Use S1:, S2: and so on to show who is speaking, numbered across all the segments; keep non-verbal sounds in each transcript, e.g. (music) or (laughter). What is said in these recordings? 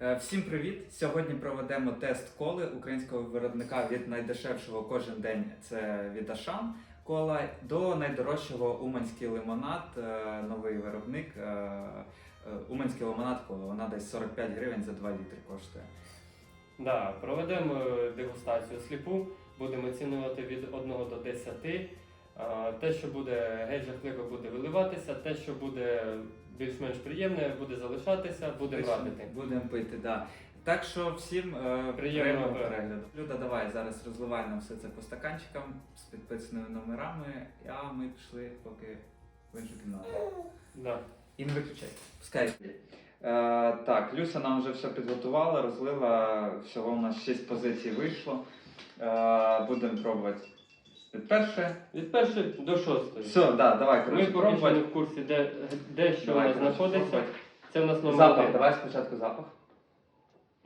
S1: Е, Всім привіт! Сьогодні проведемо тест коли українського виробника від найдешевшого кожен день це від Ашан кола до найдорожчого Уманський лимонад, е, новий виробник. е, Уманський лимонад кола, вона десь 45 гривень за 2 літри коштує.
S2: Да, проведемо дегустацію сліпу, будемо оцінювати від 1 до 10. Те, що буде геть жахливо, буде виливатися, те, що буде більш-менш приємне, буде залишатися, будемо радити.
S1: Будемо пити, да. Так що всім е,
S2: Приємного
S1: перегляду. Люда, давай зараз розливай нам все це по стаканчикам з підписаними номерами, а ми пішли поки в іншу кімнату.
S2: Да.
S1: І не виключай. Пускай. Е, так, Люся нам вже все підготувала, розлила. Всього у нас 6 позицій вийшло. Е, будемо пробувати. Від першої.
S2: Від першої до шостої.
S1: Все, да, давай,
S2: Ми
S1: коротше,
S2: поки що не в курсі, де, де що у
S1: Давай,
S2: нас
S1: коротше,
S2: знаходиться.
S1: пробувати.
S2: Це в нас номер
S1: Запах,
S2: один.
S1: давай спочатку запах.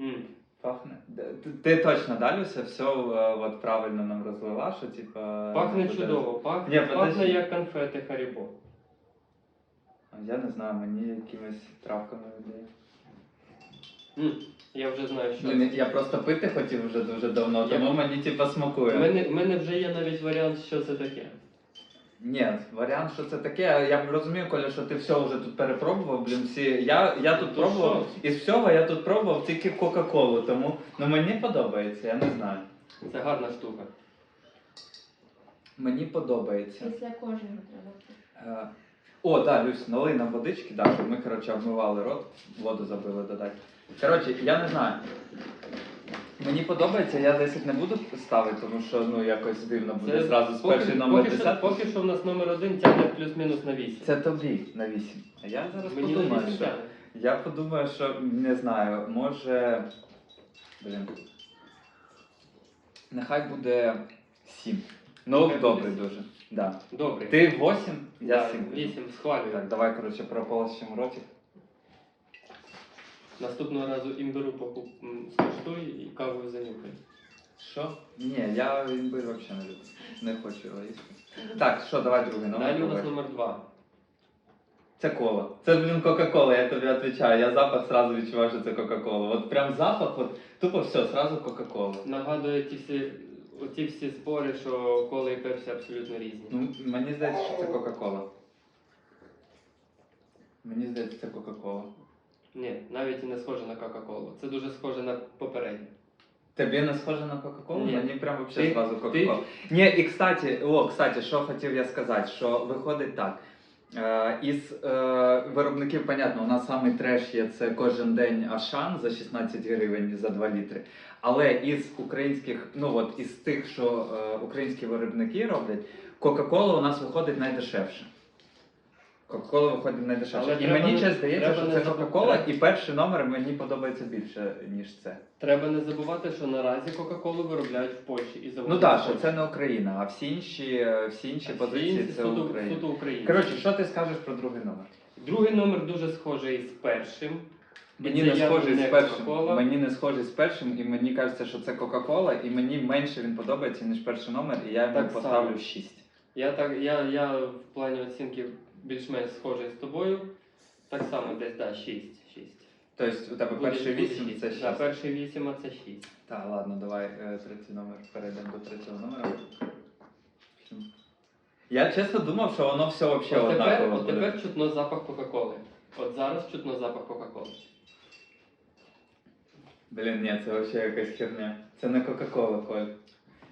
S2: М.
S1: Пахне. Ти, ти точно да, Люся, все е, от правильно нам розлила, що типа.
S2: Пахне
S1: буде-
S2: чудово, пах,
S1: Ні,
S2: пахне
S1: подожди.
S2: як конфети Харібо.
S1: А Я не знаю, мені якимись травками віддає.
S2: М. Я вже знаю, що.
S1: Блін, я просто пити хотів вже дуже давно,
S2: Я-
S1: тому мені типа смакує.
S2: У мене, в мене вже є навіть варіант, що це таке.
S1: Ні, варіант, що це таке. Я б розумію, Коля, що ти все вже тут перепробував. Блін, всі. Я, я тут
S2: То
S1: пробував. Із всього я тут пробував тільки Кока-Колу, тому ну мені подобається, я не знаю.
S2: Це гарна штука.
S1: Мені подобається.
S3: Після кожного треба.
S1: Е, О, да, Люсь, налий нам водички, да, щоб ми, коротше, обмивали рот, воду забили додати. Коротше, я не знаю. Мені подобається, я 10 не буду ставити, тому що ну якось дивно буде зразу з
S2: поки,
S1: перший номер
S2: поки, що,
S1: 10.
S2: поки що в нас номер один тягне плюс-мінус на 8.
S1: Це тобі на 8. А я зараз
S2: Мені на
S1: подумаю,
S2: 8
S1: що.
S2: тягне.
S1: Я подумаю, що не знаю, може. Блін. Нехай буде 7. Ну,
S2: Нехай буде
S1: добре
S2: сім.
S1: дуже. Да.
S2: Добре.
S1: Ти 8, я
S2: Да,
S1: 7.
S2: 8, схвалюю.
S1: Так, давай, коротше, прополощимо ротик.
S2: Наступного разу імбиру покуп м, скуштуй і кавою занюхай.
S1: Що? Ні, я імбир взагалі не люблю. Не хочу його їсти. Так, що, давай другий номер.
S2: Далі у нас номер 2.
S1: Це кола. Це, блін, Кока-Кола, я тобі відповідаю. Я запах сразу відчуваю, що це Кока-Кола. От прям запах, от тупо все, сразу Кока-Кола.
S2: Нагадує ті всі, оті всі спори, що кола і пепсі абсолютно різні.
S1: Ну, мені здається, що це Кока-Кола. Мені здається, це Кока-Кола.
S2: Ні, навіть і не схоже на Кока-Колу. Це дуже схоже на попереднє.
S1: Тобі не схоже на Кока-Колу?
S2: Ні.
S1: Мені прям вообще
S2: Ти-
S1: сразу Кока-Кола. Ні, і кстати, о, кстати, що хотів я сказати, що виходить так. Е, із е, виробників, понятно, у нас самий треш є це кожен день Ашан за 16 гривень за 2 літри. Але із українських, ну от із тих, що е, українські виробники роблять, Кока-Кола у нас виходить найдешевше. Кока-кола виходить найдешевше.
S2: Але
S1: і
S2: треба
S1: мені
S2: не-
S1: ще здається,
S2: треба
S1: що
S2: не
S1: це
S2: забу-
S1: Кока-Кола, і перший номер мені подобається більше, ніж це.
S2: Треба не забувати, що наразі Кока-Колу виробляють в Польщі і заводять.
S1: Ну так, що
S2: Польщі.
S1: це не Україна, а всі інші, всі інші
S2: А
S1: позиції
S2: всі
S1: це
S2: суто,
S1: Україна.
S2: суто українські.
S1: Коротше, що ти скажеш про другий номер?
S2: Другий номер дуже схожий з першим.
S1: Мені
S2: Це
S1: не
S2: явно
S1: схожий з першим.
S2: Кока-Кола.
S1: Мені не схожий з першим, і мені кажеться, що це Кока-Кола, і мені менше він подобається, ніж перший номер, і я йому
S2: Так
S1: поставлю
S2: само.
S1: 6.
S2: Я так, я, я в плані оцінки більш-менш схожий з тобою. Так само десь, да, 6. 6.
S1: Тобто у тебе
S2: Буде-
S1: перший
S2: буде
S1: 8 це 6.
S2: Да, перший 8, а це 6.
S1: Так, ладно, давай е, третій номер. Перейдемо до третього номера. Я чесно думав, що воно все взагалі
S2: От тепер,
S1: однаково
S2: от
S1: буде.
S2: тепер чутно запах Кока-Коли. От зараз чутно запах Кока-Коли.
S1: Блін, ні, це взагалі якась херня. Це не Кока-Кола, Коль.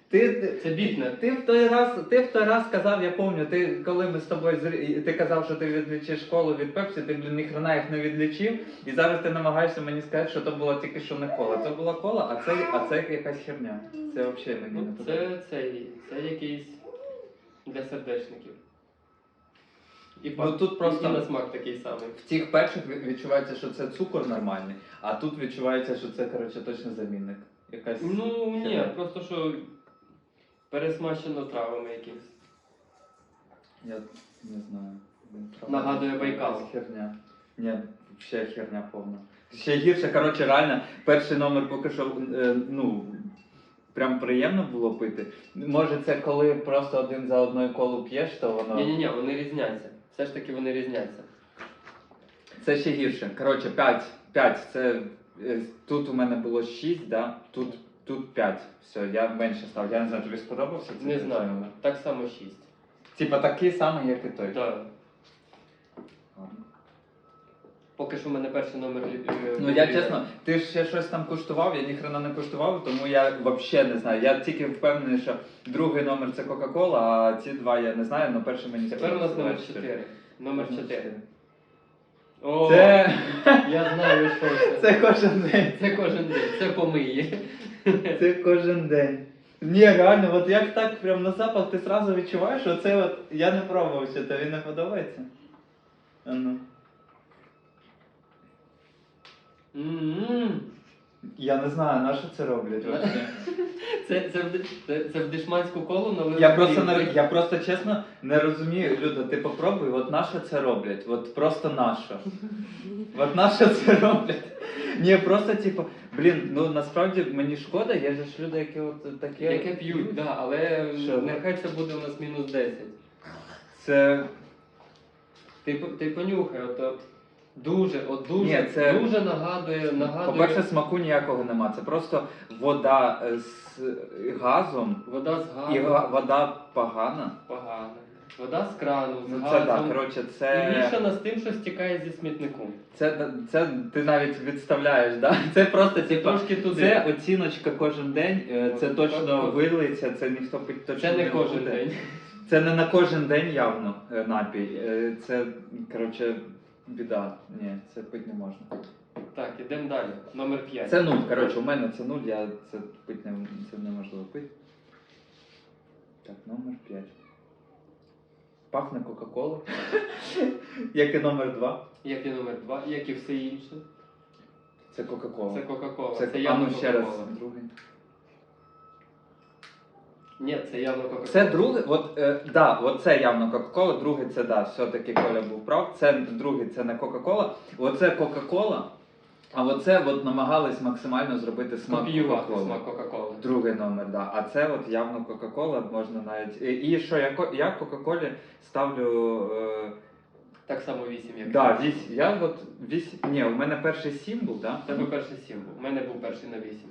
S1: Ти,
S2: Це бітне.
S1: Ти в той раз, ти в той раз казав, я пам'ятаю, ти коли ми з тобою зр- ти казав, що ти відлічиш школу від Пепсі, ти блін ніхрена їх не відлічив, і зараз ти намагаєшся мені сказати, що то було тільки що не кола. Це була кола, а це, а це якась херня. Це взагалі мені не
S2: Ну,
S1: подобається.
S2: це, це, це якийсь для сердечників. І,
S1: Ну, тут просто-
S2: і на смак такий самий.
S1: В тих перших ві- відчувається, що це цукор нормальний, а тут відчувається, що це коротше точно замінник. Якась
S2: Ну ні,
S1: херня.
S2: просто що пересмачено травами якимось.
S1: Я не знаю.
S2: Нагадує Байкал.
S1: Якась Херня. Ні, ще херня повна. Ще гірше, коротше, реально, перший номер поки що, е, ну, прям приємно було пити. Може, це коли просто один за одною колу п'єш, то воно.
S2: Ні, ні, ні, вони різняться. Все ж таки вони різняться.
S1: Це ще гірше. Коротше, 5. 5 це Е, Тут у мене було 6, да? тут, тут 5. Все, я менше став. Я не знаю, тобі сподобався це?
S2: Не знаю. Так само 6.
S1: Типа такий самий, як і той.
S2: Так.
S1: Ладно.
S2: Поки що в мене перший номер. е,
S1: Ну я чесно, ти ж ще щось там куштував, я ніхрена не куштував, тому я взагалі не знаю. Я тільки впевнений, що другий номер це Кока-Кола, а ці два я не знаю, але перший мені
S2: Тепер у нас номер 4. Номер 4. О,
S1: Це...
S2: я знаю, що це. (laughs)
S1: це кожен день.
S2: Це кожен день, це помиє.
S1: Це кожен день. Ні, реально, от як так прям на запах ти сразу відчуваєш, що це от я не пробував ще, тобі не подобається? А ну.
S2: М-м.
S1: Я не знаю, на що це роблять взагалі.
S2: Це, це, в, це, це в дешманську колу налили.
S1: Я просто не я просто чесно не розумію, Люда, ти попробуй, от на що це роблять? От просто на що? От на що це роблять? Ні, просто типу, блін, ну насправді мені шкода, є ж люди, які от таке.
S2: Яке п'ють, да, але
S1: Що?
S2: нехай це буде у нас мінус 10.
S1: Це.
S2: Ти, по- ти понюхай, от, от дуже, от дуже,
S1: Ні, це-
S2: дуже нагадує, нагадує
S1: По-перше, смаку ніякого нема. Це просто вода е, з газом,
S2: вода з газом.
S1: і га- вода погана.
S2: Погано. Вода з крану, з
S1: Ну це
S2: газом.
S1: так, коротше,
S2: І
S1: це.
S2: мішана з тим, що стікає зі смітнику.
S1: Це, це ти навіть відставляєш, да? (laughs) Це просто
S2: Це
S1: типу,
S2: трошки туди.
S1: Це оціночка кожен день, е, це точно вилиться, це ніхто пить точно
S2: Це не
S1: не
S2: кожен
S1: буде.
S2: день.
S1: Це не на кожен день явно е, напій. Е, Це, коротше, біда. Ні, це пити не можна.
S2: Так, ідемо далі. Номер 5.
S1: Це нуль. Коротше, у мене це нуль, я це пити не, це неможливо пити. Так, номер 5. Пахне Кока-Кола. (laughs) Як і номер 2.
S2: Як і номер 2, як і все інше.
S1: Це Кока-Кола.
S2: Це Кока-Кола.
S1: Це,
S2: Це,
S1: а
S2: явно
S1: ну ще раз,
S2: Кока-Кола.
S1: другий.
S2: Ні, це явно Кока-Кола.
S1: Це другий, от е, да, от це явно Кока-Кола, другий це да, все-таки Коля був прав. Це другий це не Кока-Кола. Оце Кока-Кола, а оце от намагались максимально зробити смак
S2: Копіювати
S1: Кока-Коли.
S2: смак Кока-Коли.
S1: Другий номер, да. А це от явно Кока-Кола, можна навіть. І, і що я, ко- я Кока-Колі ставлю. Е,
S2: Так само 8, як
S1: да, вісь, я от вісь, ні, у мене перший сім був, да?
S2: У тебе перший 7 був. У мене був перший на 8.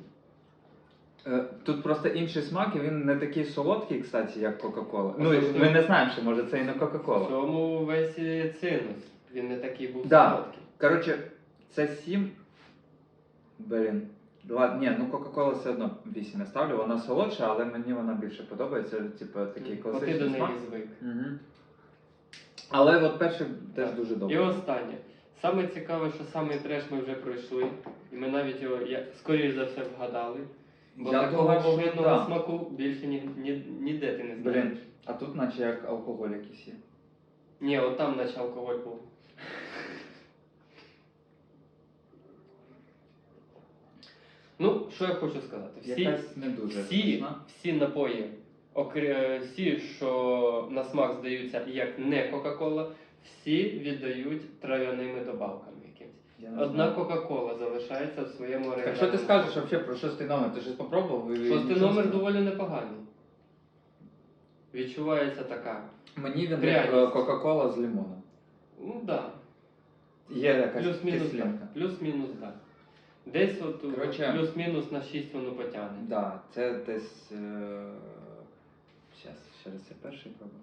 S1: Е, Тут просто інший смак, і він не такий солодкий, кстати, як Кока-Кола. Ну, ми не знаємо, що може це і не Кока-Кола.
S2: В цьому весь цинус. Він не такий був
S1: Да.
S2: солодкий.
S1: Коротше, це 7. Блін. Ні, ну Кока-Кола все одно 8 я ставлю. Вона солодша, але мені вона більше подобається. Типу такий
S2: Бо ти
S1: класичний
S2: до неї
S1: смак.
S2: звик.
S1: Угу. Але от перший теж дуже
S2: І останнє. Саме цікаве, що саме треш ми вже пройшли, і ми навіть його, я, скоріш за все, вгадали. Бо
S1: Я
S2: такого
S1: думаю, що да.
S2: смаку більше ні, ні, ніде ти не знаєш.
S1: Блін, а тут наче як алкоголь якийсь є.
S2: Ні, от там наче алкоголь був. Ну, що я хочу сказати? Всі,
S1: Якась не дуже
S2: всі,
S1: смачна.
S2: всі напої, окрі- всі, що на смак здаються як не Кока-Кола, всі віддають трав'яними добавками Одна. Кока-Кола залишається в своєму
S1: Так
S2: оригінальному.
S1: що ти скажеш взагалі про шостий номер? Ти щось попробував? і
S2: Шостий номер
S1: не-
S2: доволі непоганий. Відчувається така.
S1: Мені він як е, Кока-Кола з лимоном.
S2: Ну так.
S1: Є якась
S2: Плюс-мінус
S1: кислинка.
S2: так. Плюс-мінус так. Десь от у-
S1: Коротше-
S2: плюс-мінус на 6 воно потягне.
S1: Да, це десь. Е... Щас, ще раз я перший пробую.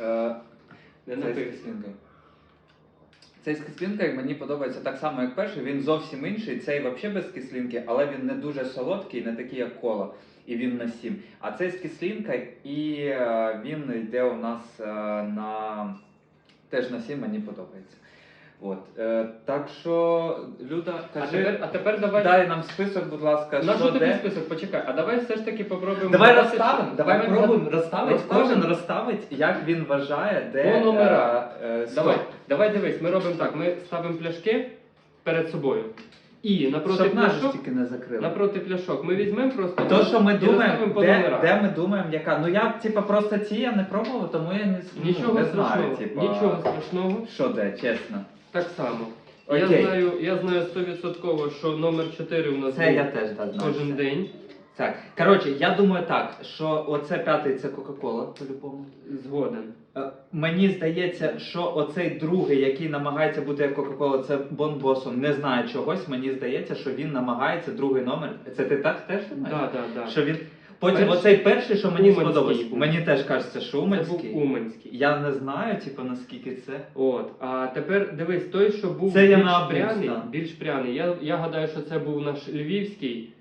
S1: Е,
S2: Не
S1: з
S2: напився.
S1: Цей з кислинкою мені подобається так само, як перший. Він зовсім інший. Цей взагалі без кислинки, але він не дуже солодкий, не такий, як кола. І він на 7. А цей з кислинкою, і е, він йде у нас е, на теж на 7, мені подобається. От. Е, так що, Люда,
S2: А тепер, а тепер давай.
S1: дай нам список, будь ласка,
S2: На
S1: що
S2: тобі
S1: де.
S2: список? Почекай, а давай все ж таки попробуємо.
S1: Давай розставимо,
S2: що-
S1: давай пробуємо розставити, кожен розставить, як він вважає, де.
S2: По номерах.
S1: е, е.
S2: Давай, давай дивись, ми робимо так. Ми ставимо пляшки перед собою. І напроти
S1: Щоб
S2: пляшок,
S1: тільки не закрили.
S2: напроти пляшок ми візьмемо просто.
S1: То, що ми думаємо,
S2: по
S1: де, де ми думаємо, яка. Ну я, типа, просто ці я не пробував, тому я не, ну,
S2: Нічого
S1: не
S2: страшного.
S1: знаю, типа,
S2: Нічого страшного.
S1: що де, чесно.
S2: Так само.
S1: Окей.
S2: Я знаю, я знаю 100%, що номер 4 у нас
S1: Це
S2: був
S1: теж да, знаю.
S2: кожен день.
S1: Так, коротше, я думаю так, що оце п'ятий це Кока-Кола, по-любому.
S2: Згоден.
S1: Е, Мені здається, що оцей другий, який намагається бути як Кока-Кола, це Бон Босом. Не знаю чогось. Мені здається, що він намагається другий номер. Це ти так теж думаєш?
S2: Так, так, так.
S1: Що він потім
S2: Перший-
S1: оцей перший, що мені
S2: Уманський
S1: сподобався.
S2: був.
S1: Мені теж кажеться, що
S2: Це був Уманський.
S1: Я не знаю, типу, наскільки це.
S2: От, а тепер дивись, той, що був
S1: Це я
S2: більш
S1: на
S2: пряний, більш пряний. Я, я гадаю, що це був наш львівський,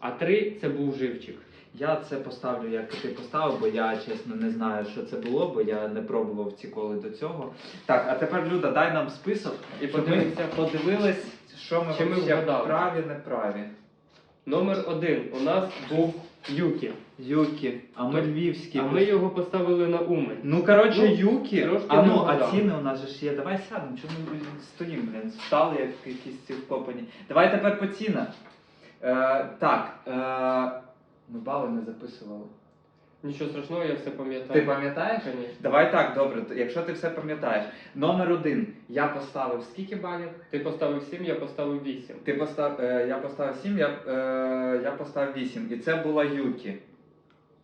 S2: а три це був живчик.
S1: Я це поставлю, як ти поставив, бо я чесно не знаю, що це було, бо я не пробував ці коли до цього. Так, а тепер Люда, дай нам список,
S2: І
S1: щоб ми
S2: подивимося,
S1: подивились, що ми,
S2: Чи ми
S1: вообще
S2: вгадали?
S1: праві, неправі.
S2: Номер один у нас був Юкі.
S1: Юкі, а ми львівські.
S2: А ми його поставили на Умань.
S1: Ну, коротше,
S2: Ну,
S1: Юкі.
S2: трошки
S1: А
S2: не
S1: ну, а
S2: вгадали.
S1: ціни у нас же ж є. Давай сядемо, чому ми стоїмо, блін, стали як якісь ці вкопані. Давай тепер по цінах. Е, так, е, ми бали не записували.
S2: Нічого страшного, я все пам'ятаю.
S1: Ти пам'ятаєш?
S2: Конечно.
S1: Давай так, добре, то якщо ти все пам'ятаєш. Номер один. Я поставив скільки балів?
S2: Ти поставив 7, я поставив 8.
S1: Ти постав, е, я поставив 7, я, е, я поставив 8. І це була Юкі.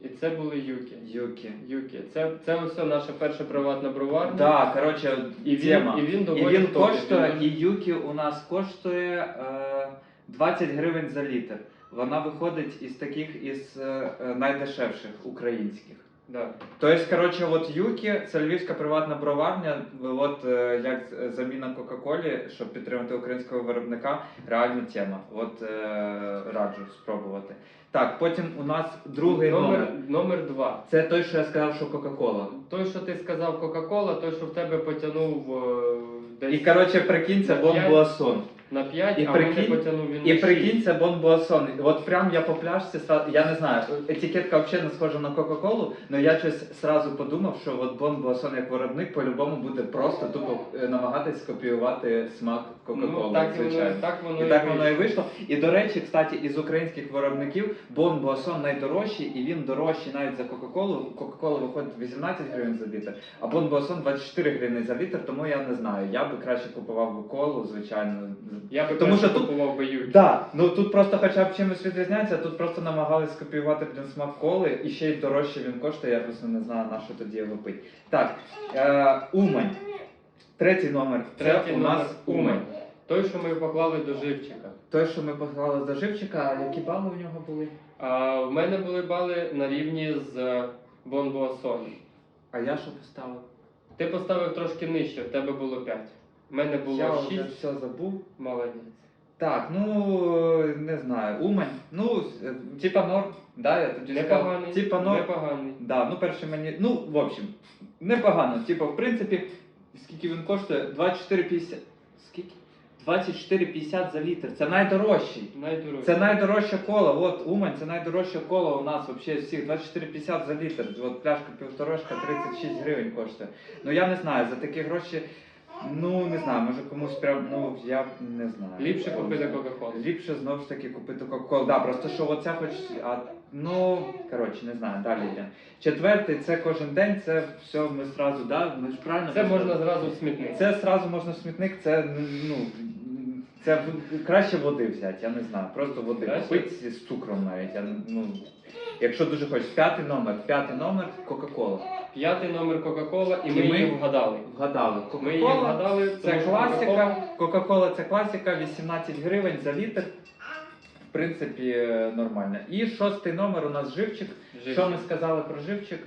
S2: І це були Юкі.
S1: Юкі.
S2: Юкі. Це, це ось наша перша приватна броварня.
S1: Да, коротше,
S2: І він,
S1: тема.
S2: і він
S1: І
S2: доволі
S1: він
S2: в топі.
S1: коштує, і Юкі у нас коштує е, 20 гривень за літр. Вона виходить із таких із е, е, найдешевших українських.
S2: Да.
S1: Тобто, коротше, от Юкі, це львівська приватна броварня, от е, як заміна Кока-Колі, щоб підтримати українського виробника, реальна тема. От раджу спробувати. Так, потім у нас другий номер.
S2: номер, номер 2.
S1: Це той, що я сказав, що Кока-Кола.
S2: Той, що ти сказав Кока-Кола, той, що в тебе потягнув десь
S1: І коротше, прикинь, це
S2: На
S1: Бон. Буасон.
S2: На 5,
S1: і
S2: а
S1: прикинь-
S2: мене потягнув він
S1: І
S2: на
S1: прикинь, це Бон Буасон. От прям я по пляшці, сра- я не знаю, етикетка взагалі не схожа на Кока-Колу, але я щось сразу подумав, що от Бон Буасон як виробник по-любому буде просто тупо е, намагатись скопіювати смак Кока-Коли,
S2: Ну, так, і воно,
S1: звичайно.
S2: так воно
S1: І так воно і вийшло. І до речі, кстати, із українських виробників Бон Буасон найдорожчий, і він дорожчий навіть за Кока-Колу. Кока-Кола виходить 18 гривень за літр, а Бон Буасон 24 гривні за літр, тому я не знаю. Я би краще купував би колу, звичайно.
S2: Я би
S1: Тому
S2: краще
S1: що тут
S2: купував би Юкі.
S1: Так, ну тут просто хоча б чимось відрізняється, тут просто намагались скопіювати блін, смак коли, і ще й дорожче він коштує, я просто не знаю, на що тоді його пить. Так, е, Умань. Третій номер. Це
S2: Третій
S1: у нас
S2: Умань. Той, що ми поклали до живчика.
S1: Той, що ми поклали до живчика, а які бали у нього були?
S2: А в мене були бали на рівні з Бон
S1: А я що поставив?
S2: Ти поставив трошки нижче, в тебе було 5. У мене
S1: я
S2: було
S1: вже
S2: 6.
S1: все забув.
S2: Молодець.
S1: Так, ну не знаю, Умань. Ну, типа норм, да, я тоді.
S2: Непоганий.
S1: Типа норм.
S2: Непоганий.
S1: Да, ну перше мені. Ну, в общем, непогано. Типу, в принципі, скільки він коштує? 24,50. Скільки? 24,50 за літр. Це найдорожчий.
S2: Найдорожчий.
S1: Це найдорожча кола. От Умань, це найдорожча кола у нас взагалі всіх 24,50 за літр. От пляшка півторашка 36 гривень коштує. Ну я не знаю, за такі гроші. Ну не знаю, може комусь прям, ну я не знаю.
S2: Ліпше купити Кока-Колу.
S1: Ліпше знову ж таки купити Кока-Колу. Да, просто що оця хоч. А, ну, коротше, не знаю, далі йде. Четвертий це кожен день, це все ми зразу, да, ми ж правильно.
S2: Це можна зразу в смітник.
S1: Це зразу можна в смітник, це ну. Це краще води взяти, я не знаю. Просто води
S2: Краще?
S1: купити з цукром навіть. Я, ну, якщо дуже хочеш. П'ятий номер, п'ятий номер Кока-Кола.
S2: П'ятий номер Кока-Кола, і
S1: І
S2: ми
S1: ми
S2: її вгадали.
S1: Вгадали.
S2: Ми її вгадали.
S1: Це класика. Кока-Кола це класика, 18 гривень за літр. В принципі, е, нормально. І шостий номер у нас живчик.
S2: Живчик.
S1: Що ми сказали про живчик?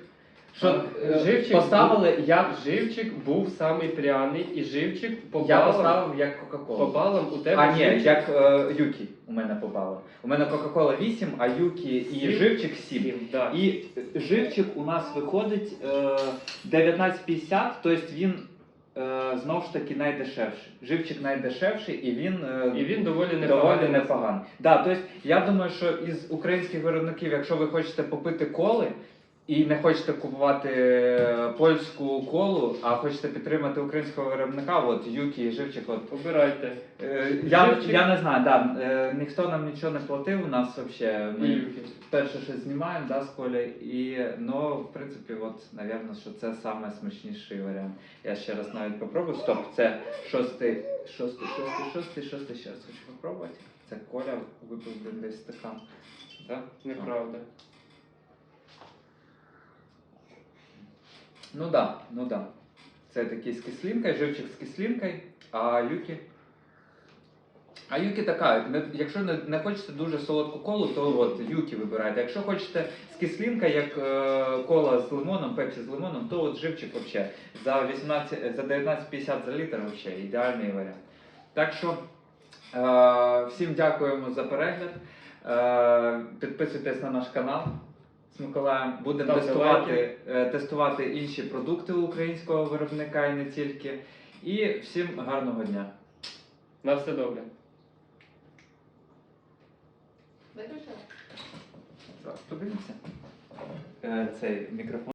S1: Що е,
S2: живчик
S1: поставили як.
S2: Живчик був самий пряний, і живчик по
S1: Я
S2: балам,
S1: поставив як Кока-Кола.
S2: балам у тебе
S1: А ні,
S2: живчик
S1: як е, Юкі у мене по балам. У мене Кока-Кола 8, а Юкі і
S2: Сім.
S1: живчик 7.
S2: сім, да.
S1: І живчик у нас виходить е, 19,50, тобто він е, знову ж таки найдешевший. Живчик найдешевший і він, е,
S2: І він доволі непоганий.
S1: доволі непоганий. Да, тобто я думаю, що із українських виробників, якщо ви хочете попити коли і не хочете купувати польську колу, а хочете підтримати українського виробника, от Юкі і живчик, от
S2: Обирайте.
S1: Е, Я,
S2: Живчик.
S1: я не знаю, да, е, ніхто нам нічого не платив, у нас взагалі ми
S2: Юкі.
S1: перше щось знімаємо, да, з Колі, і ну, в принципі, от, напевно, що це саме смачніший варіант. Я ще раз навіть попробую. Стоп, це шостий, шостий, шостий, шостий, шостий, ще раз хочу попробувати. Це Коля випив десь стакан. так?
S2: Неправда.
S1: Ну да, ну да. Це такий з кислинкою, живчик з кислинкою, а юкі. А юкі така, якщо не, хочете дуже солодку колу, то от юкі вибирайте. Якщо хочете з кислинкою, як е, кола з лимоном, пепсі з лимоном, то от живчик вообще за 18, за 19,50 за літр вообще ідеальний варіант. Так що е, всім дякуємо за перегляд. Е, підписуйтесь на наш канал з Миколаєм. Будемо
S2: Ставте
S1: тестувати, е, тестувати інші продукти українського виробника і не тільки. І всім гарного дня.
S2: На все добре.
S3: Виключила?
S1: Зараз подивимося. Е, Цей мікрофон.